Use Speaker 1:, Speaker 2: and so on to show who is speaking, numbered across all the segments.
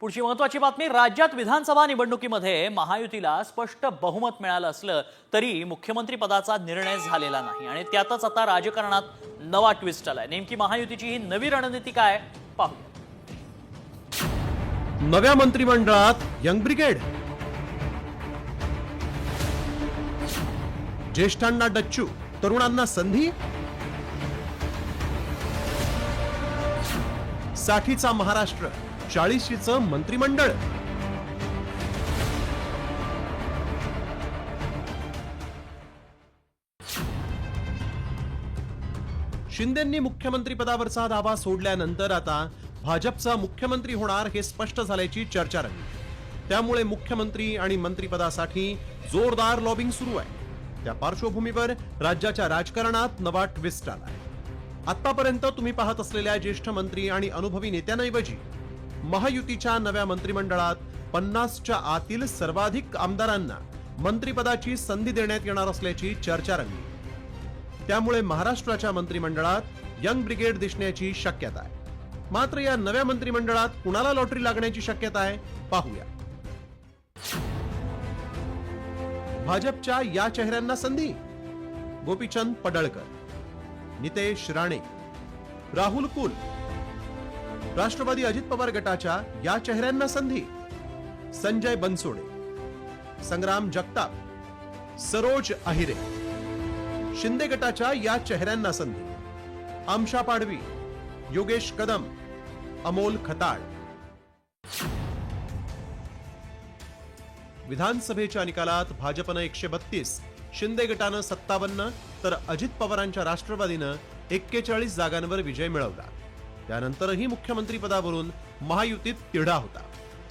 Speaker 1: पुढची महत्वाची बातमी राज्यात विधानसभा निवडणुकीमध्ये महायुतीला स्पष्ट बहुमत मिळालं असलं तरी मुख्यमंत्री पदाचा निर्णय झालेला नाही. आणि त्यातच आता राजकारणात नवा ट्विस्ट आलाय. नेमकी महायुतीची ही नवी रणनीती काय? पाहू
Speaker 2: नव्या मंत्रिमंडळात यंग ब्रिगेड. ज्येष्ठांना डच्चू तरुणांना संधी. साठीचा महाराष्ट्र. चाळीशीचं मंत्रिमंडळ. शिंदेंनी मुख्यमंत्रीपदावरचा दावा सोडल्यानंतर आता भाजपचा मुख्यमंत्री होणार हे स्पष्ट झाल्याची चर्चा रंगली. त्यामुळे मुख्यमंत्री आणि मंत्रिपदासाठी जोरदार लॉबिंग सुरू आहे. त्या पार्श्वभूमीवर राज्याच्या राजकारणात नवा ट्विस्ट आला आतापर्यंत तुम्ही पाहत असलेल्या ज्येष्ठ मंत्री आणि अनुभवी नेत्यांऐवजी महायुतीच्या नव्या मंत्रिमंडळात पन्नासच्या आतील सर्वाधिक आमदारांना मंत्रिपदाची संधी देण्यात येणार असल्याची चर्चा रंगली. त्यामुळे महाराष्ट्राच्या मंत्रिमंडळात यंग ब्रिगेड दिसण्याची शक्यता आहे. मात्र या नव्या मंत्रिमंडळात कुणाला लॉटरी लागण्याची शक्यता आहे पाहूया. भाजपच्या या चेहऱ्यांना संधी? गोपीचंद पडळकर नितेश राणे राहुल कुल राष्ट्रवादी अजित पवार गटाच्या या चेहऱ्यांना संधी. संजय बनसोडे संग्राम जगताप सरोज अहिरे. शिंदे गटाच्या या चेहऱ्यांना संधी. आमशा पाडवी योगेश कदम अमोल खताळ. विधानसभेच्या निकालात भाजपनं एकशे बत्तीस शिंदे गटानं सत्तावन्न तर अजित पवारांच्या राष्ट्रवादीनं एक्केचाळीस जागांवर विजय मिळवला. त्यानंतरही मुख्यमंत्रीपदावरून महायुतीत तिढा होता.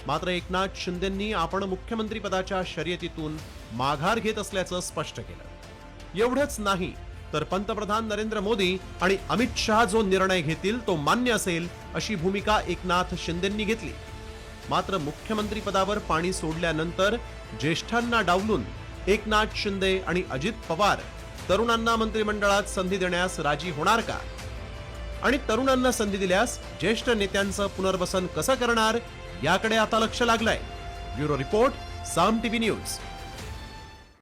Speaker 2: मात्र एकनाथ शिंदेंनी आपण मुख्यमंत्रीपदाच्या शर्यतीतून माघार घेत असल्याचं स्पष्ट केलं. एवढंच नाही तर पंतप्रधान नरेंद्र मोदी आणि अमित शहा जो निर्णय घेतील तो मान्य असेल अशी भूमिका एकनाथ शिंदेंनी घेतली. मात्र मुख्यमंत्रीपदावर पाणी सोडल्यानंतर ज्येष्ठांना डावलून एकनाथ शिंदे आणि अजित पवार तरुणांना मंत्रिमंडळात संधी देण्यास राजी होणार का? आणि तरुणांना संधी दिल्यास ज्येष्ठ नेत्यांचं पुनर्वसन कसं करणार याकडे आता लक्ष लागलंय. Bureau report Saam TV news.